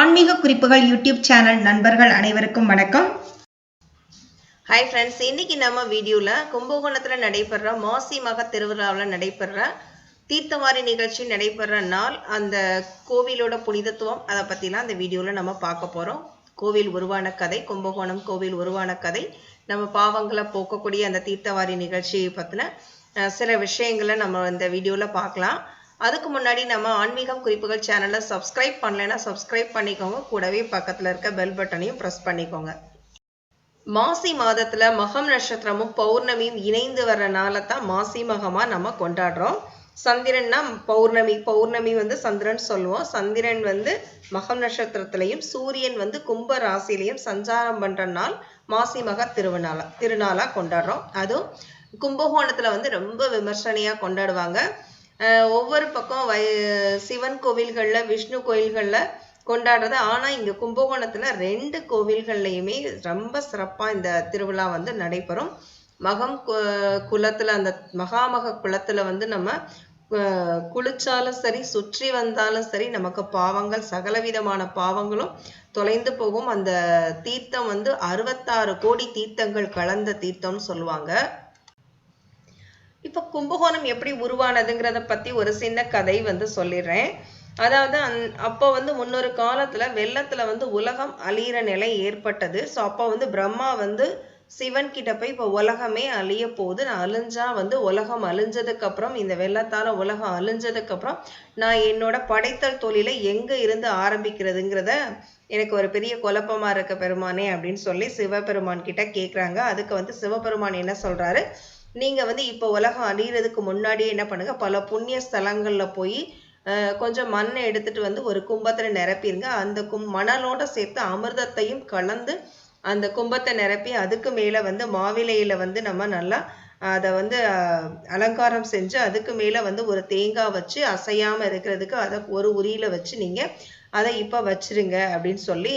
ஆன்மீக குறிப்புகள் YouTube channel நண்பர்கள் அனைவருக்கும் வணக்கம். ஹாய் ஃப்ரெண்ட்ஸ் இன்னைக்கு நம்ம வீடியோவில் கும்பகோணத்தில் நடைபெற மாசி மக திருவிழாவில் நடைபெற தீர்த்தவாரி நிகழ்ச்சி நடைபெற நாள் அந்த கோவிலோட புனிதத்துவம் அதை பற்றிலாம் அந்த வீடியோவில் நம்ம பார்க்க போகிறோம் கோவில் உருவான கதை கும்பகோணம் கோவில் உருவான கதை நம்ம பாவங்களை போக்கக்கூடிய அந்த தீர்த்தவாரி நிகழ்ச்சியை பற்றின சில விஷயங்களை நம்ம இந்த வீடியோவில் பார்க்கலாம். அதுக்கு முன்னாடி நம்ம ஆன்மீகம் குறிப்புகள் சேனலை சப்ஸ்கிரைப் பண்ணலைன்னா சப்ஸ்கிரைப் பண்ணிக்கோங்க. கூடவே பக்கத்தில் இருக்க பெல் பட்டனையும் ப்ரெஸ் பண்ணிக்கோங்க. மாசி மாதத்துல மகம் நட்சத்திரமும் பௌர்ணமியும் இணைந்து வர்ற தான் மாசி மகமா நம்ம கொண்டாடுறோம். சந்திரன்னா பௌர்ணமி பௌர்ணமி வந்து சந்திரன் சொல்லுவோம். சந்திரன் வந்து மகம் நட்சத்திரத்திலையும் சூரியன் வந்து கும்ப ராசிலையும் சஞ்சாரம் பண்ற நாள் மாசி மக திருவிழா திருநாளா கொண்டாடுறோம். அதுவும் கும்பகோணத்துல வந்து ரொம்ப விமர்சனையா கொண்டாடுவாங்க. ஒவ்வொரு பக்கம் வை சிவன் கோவில்களில் விஷ்ணு கோயில்களில் கொண்டாடுறது. ஆனால் இங்கே கும்பகோணத்தில் ரெண்டு கோவில்கள்லையுமே ரொம்ப சிறப்பாக இந்த திருவிழா வந்து நடைபெறும். மகம் கு- அந்த மகாமக குலத்தில் வந்து நம்ம குளிச்சாலும் சரி சுற்றி வந்தாலும் சரி நமக்கு பாவங்கள் சகலவிதமான பாவங்களும் தொலைந்து போகும். அந்த தீர்த்தம் வந்து அறுபத்தாறு கோடி தீர்த்தங்கள் கலந்த தீர்த்தம்னு சொல்லுவாங்க. இப்போ கும்பகோணம் எப்படி உருவானதுங்கிறத பற்றி ஒரு சின்ன கதை வந்து சொல்லிடுறேன். அதாவது அந் அப்போ வந்து முன்னொரு காலத்தில் வெள்ளத்தில் வந்து உலகம் அழியிற நிலை ஏற்பட்டது. ஸோ அப்போ வந்து பிரம்மா வந்து சிவன் கிட்ட போய் இப்போ உலகமே அழிய போகுது. நான் அழிஞ்சா வந்து உலகம் அழிஞ்சதுக்கப்புறம் இந்த வெள்ளத்தால் உலகம் அழிஞ்சதுக்கப்புறம் நான் என்னோட படைத்தல் தொழிலை எங்கே இருந்து ஆரம்பிக்கிறதுங்கிறத எனக்கு ஒரு பெரிய குழப்பமா இருக்க பெருமானே அப்படின்னு சொல்லி சிவபெருமான் கிட்ட கேட்குறாங்க அதுக்கு வந்து சிவபெருமான் என்ன சொல்கிறாரு நீங்கள் வந்து இப்போ உலகம் அழியறதுக்கு முன்னாடியே என்ன பண்ணுங்கள் பல புண்ணிய ஸ்தலங்களில் போய் கொஞ்சம் மண்ணை எடுத்துட்டு வந்து ஒரு கும்பத்தில் நிரப்பிடுங்க அந்த கும் மணலோட சேர்த்து அமிர்தத்தையும் கலந்து அந்த கும்பத்தை நிரப்பி அதுக்கு மேலே வந்து மாவிலையில் வந்து நம்ம நல்லா அதை வந்து அலங்காரம் செஞ்சு அதுக்கு மேலே வந்து ஒரு தேங்காய் வச்சு அசையாமல் இருக்கிறதுக்கு அதை ஒரு உரியில் வச்சு நீங்கள் அதை இப்போ வச்சிருங்க அப்படின்னு சொல்லி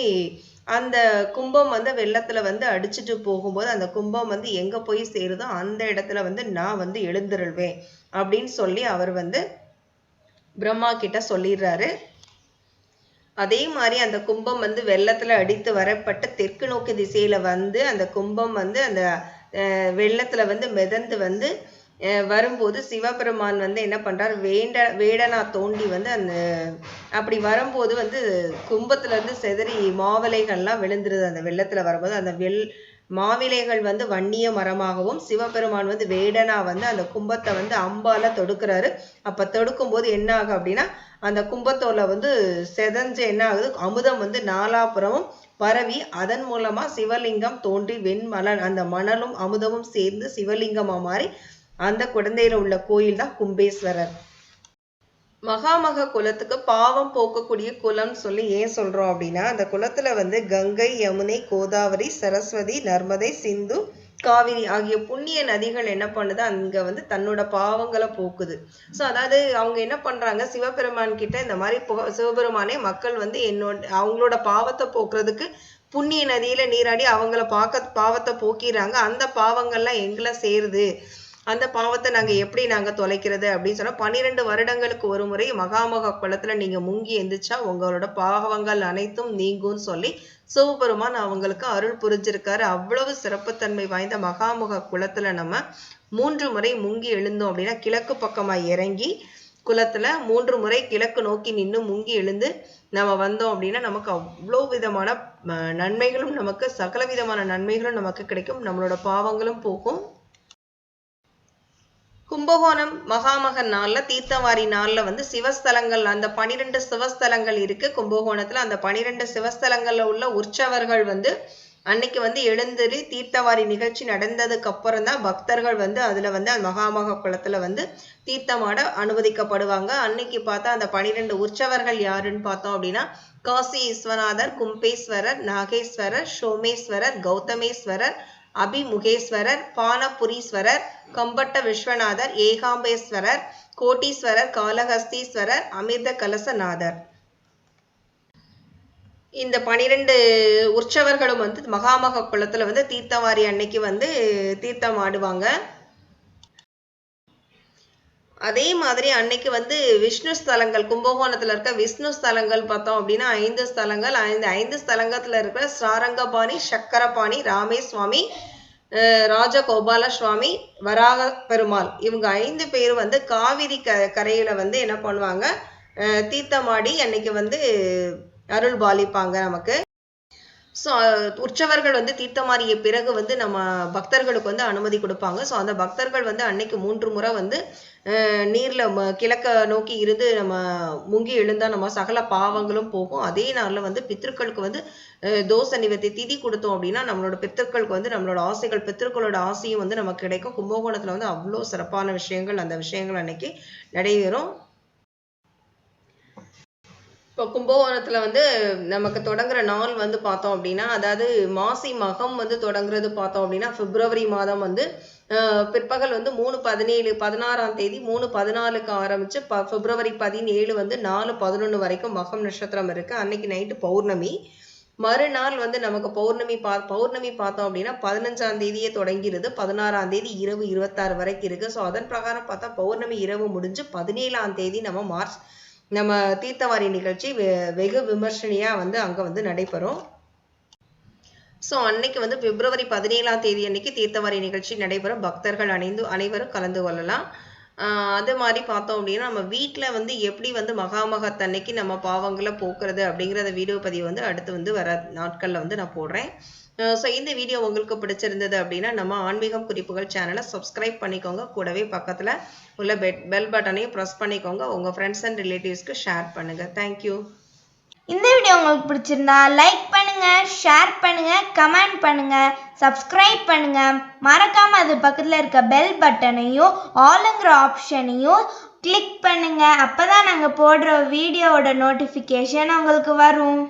அந்த கும்பம் வந்து வெள்ளத்தில் வந்து அடிச்சுட்டு போகும்போது அந்த கும்பம் வந்து எங்கே போய் சேருதோ அந்த இடத்துல வந்து நான் வந்து எழுந்திருள்வேன் அப்படின்னு சொல்லி அவர் வந்து பிரம்மா கிட்ட சொல்லிடுறாரு. அதே மாதிரி அந்த கும்பம் வந்து வெள்ளத்தில் அடித்து வரப்பட்ட தெற்கு நோக்கு திசையில் வந்து அந்த கும்பம் வந்து அந்த வெள்ளத்தில் வந்து மிதந்து வந்து வரும்போது சிவபெருமான் வந்து என்ன பண்ணுறார் வேண்ட வேடனா தோண்டி வந்து அந்த அப்படி வரும்போது வந்து கும்பத்துலேருந்து செதறி மாவிலைகள்லாம் விழுந்துருது. அந்த வெள்ளத்தில் வரும்போது அந்த வெள் மாவிலைகள் வந்து வன்னிய மரமாகவும் சிவபெருமான் வந்து வேடனா வந்து அந்த கும்பத்தை வந்து அம்பால தொடுக்கிறாரு. அப்ப தொடுக்கும் போது என்ன ஆகும் அப்படின்னா அந்த கும்பத்தோல வந்து செதஞ்சு என்ன ஆகுது? அமுதம் வந்து நாலாபுரமும் பரவி அதன் மூலமா சிவலிங்கம் தோன்றி வெண்மலன் அந்த மணலும் அமுதமும் சேர்ந்து சிவலிங்கமா மாறி அந்த குழந்தையில உள்ள கோயில் தான் கும்பேஸ்வரர். மகாமக குலத்துக்கு பாவம் போக்கக்கூடிய குலம்னு சொல்லி ஏன் சொல்றோம் அப்படின்னா அந்த குலத்துல வந்து கங்கை யமுனை கோதாவரி சரஸ்வதி நர்மதை சிந்து காவிரி ஆகிய புண்ணிய நதிகள் என்ன பண்ணுது? அங்க வந்து தன்னோட பாவங்களை போக்குது. சோ அதாவது அவங்க என்ன பண்றாங்க? சிவபெருமான் கிட்ட இந்த மாதிரி சிவபெருமானே மக்கள் வந்து என்னோட அவங்களோட பாவத்தை போக்குறதுக்கு புண்ணிய நதியில நீராடி அவங்கள பாக்க பாவத்தை போக்கிடுறாங்க. அந்த பாவங்கள்லாம் எங்களை சேருது. அந்த பாவத்தை நாங்க எப்படி நாங்க தொலைக்கிறது அப்படின்னு சொன்னா பன்னிரெண்டு வருடங்களுக்கு ஒரு முறை மகாமக குளத்துல நீங்க முங்கி எந்திரிச்சா உங்களோட பாவங்கள் அனைத்தும் நீங்கும்னு சொல்லி சிவபெருமான் அவங்களுக்கு அருள் புரிஞ்சிருக்காரு. அவ்வளவு சிறப்புத்தன்மை வாய்ந்த மகாமுக குளத்துல நம்ம மூன்று முறை முங்கி எழுந்தோம் அப்படின்னா கிழக்கு பக்கமா இறங்கி குளத்துல மூன்று முறை கிழக்கு நோக்கி நின்று முங்கி எழுந்து நம்ம வந்தோம் அப்படின்னா நமக்கு அவ்வளோ விதமான நன்மைகளும் நமக்கு சகல விதமான நன்மைகளும் நமக்கு கிடைக்கும். நம்மளோட பாவங்களும் போகும். கும்பகோணம் மகாமக நாளில் தீர்த்தவாரி நாளில் வந்து சிவஸ்தலங்கள் அந்த பனிரெண்டு சிவஸ்தலங்கள் இருக்கு கும்பகோணத்தில். அந்த பனிரெண்டு சிவஸ்தலங்களில் உள்ள உற்சவர்கள் வந்து அன்னைக்கு வந்து எழுந்திரி தீர்த்தவாரி நிகழ்ச்சி நடந்ததுக்கு அப்புறம் தான் பக்தர்கள் வந்து அதில் வந்து அந்த மகாமக குளத்தில் வந்து தீர்த்தமாட அனுமதிக்கப்படுவாங்க. அன்னைக்கு பார்த்தா அந்த பனிரெண்டு உற்சவர்கள் யாருன்னு பார்த்தோம் அப்படின்னா காசி விஸ்வநாதர் கும்பேஸ்வரர் நாகேஸ்வரர் சோமேஸ்வரர் கௌதமேஸ்வரர் அபிமுகேஸ்வரர் பானபுரீஸ்வரர் கம்பட்ட விஸ்வநாதர் ஏகாம்பேஸ்வரர் கோட்டீஸ்வரர் காலஹஸ்தீஸ்வரர் அமிர்த கலசநாதர். இந்த பனிரெண்டு உற்சவர்களும் வந்து மகாமக குளத்தில் வந்து தீர்த்தவாரி அன்னைக்கு வந்து தீர்த்தம் ஆடுவாங்க. அதே மாதிரி அன்னைக்கு வந்து விஷ்ணு ஸ்தலங்கள் கும்பகோணத்துல இருக்க விஷ்ணு ஸ்தலங்கள் பார்த்தோம் அப்படின்னா ஐந்து ஸ்தலங்கள். ஐந்து ஐந்து ஸ்தலங்கத்துல இருக்கிற சாரங்கபாணி சக்கரபாணி ராமேஸ்வாமி ராஜகோபால சுவாமி வராக பெருமாள் இவங்க ஐந்து பேர் வந்து காவிரி க கரையில வந்து என்ன பண்ணுவாங்க? தீர்த்தமாடி அன்னைக்கு வந்து அருள் பாலிப்பாங்க நமக்கு. ஸோ உற்சவர்கள் வந்து தீர்த்தமாறிய பிறகு வந்து நம்ம பக்தர்களுக்கு வந்து அனுமதி கொடுப்பாங்க. ஸோ அந்த பக்தர்கள் வந்து அன்னைக்கு மூன்று முறை வந்து நீரில் ம- கிழக்க நோக்கி இருந்து நம்ம முங்கி எழுந்தால் நம்ம சகல பாவங்களும் போகும். அதே நாளில் வந்து பித்திருக்களுக்கு வந்து தோசை நிவர்த்தி திதி கொடுத்தோம் அப்படின்னா நம்மளோட பித்திருக்களுக்கு வந்து நம்மளோட ஆசைகள் பித்திருக்களோட ஆசையும் வந்து நமக்கு கிடைக்கும். கும்பகோணத்தில் வந்து அவ்வளோ சிறப்பான விஷயங்கள் அந்த விஷயங்கள் அன்னைக்கு நடைபெறும். இப்போ கும்பகோணத்தில் வந்து நமக்கு தொடங்குற நாள் வந்து பார்த்தோம் அப்படின்னா அதாவது மாசி மகம் வந்து தொடங்குறது பார்த்தோம் அப்படின்னா பிப்ரவரி மாதம் வந்து பிற்பகல் வந்து மூணு பதினேழு பதினாறாம் தேதி மூணு பதினாலுக்கு ஆரம்பித்து ப பிப்ரவரி பதினேழு வந்து நாலு பதினொன்று வரைக்கும் மகம் நட்சத்திரம் இருக்குது அன்னைக்கு நைட்டு பௌர்ணமி. மறுநாள் வந்து நமக்கு பௌர்ணமி பா பௌர்ணமி பார்த்தோம் அப்படின்னா பதினஞ்சாம் தேதியே தொடங்கிருது. பதினாறாம் தேதி இரவு இருபத்தாறு வரைக்கும் இருக்குது ஸோ அதன் பிரகாரம் பார்த்தா பௌர்ணமி இரவு முடிஞ்சு பதினேழாம் தேதி நம்ம மார்ச் நம்ம தீர்த்தவாரி நிகழ்ச்சி வெ- வெகு விமர்சனையாக வந்து அங்க வந்து நடைபெறும். ஸோ அன்னைக்கு வந்து பிப்ரவரி பதினேழாம் தேதி அன்னைக்கு தீர்த்தவாரி நிகழ்ச்சி நடைபெறும். பக்தர்கள் அனைந்து அனைவரும் கலந்து கொள்ளலாம். அது மாதிரி பார்த்தோம் அப்படின்னா நம்ம வீட்டில் வந்து எப்படி வந்து மகாமகத்தன்னைக்கு நம்ம பாவங்களை போக்குறது அப்படிங்கிறத வீடியோ பதிவு வந்து அடுத்து வந்து வர நாட்களில் வந்து நான் போடுறேன். ஸோ இந்த வீடியோ உங்களுக்கு பிடிச்சிருந்தது அப்படின்னா நம்ம ஆன்மீகம் குறிப்புகள் சேனலை சப்ஸ்கிரைப் பண்ணிக்கோங்க. கூடவே பக்கத்தில் உள்ள பெட் பெல் பட்டனையும் ப்ரெஸ் பண்ணிக்கோங்க. உங்கள் ஃப்ரெண்ட்ஸ் அண்ட் ரிலேட்டிவ்ஸ்க்கு ஷேர் பண்ணுங்கள் தேங்க்யூ இந்த வீடியோ உங்களுக்கு பிடிச்சிருந்தா லைக் பண்ணுங்க ஷேர் பண்ணுங்க கமெண்ட் பண்ணுங்க சப்ஸ்கிரைப் பண்ணுங்க. மறக்காம அது பக்கத்தில் இருக்க பெல் பட்டனையும் ஆளுங்கிற ஆப்ஷனையும் கிளிக் பண்ணுங்க. அப்பதான் நாங்கள் போடுற வீடியோவோட நோட்டிஃபிகேஷன் உங்களுக்கு வரும்.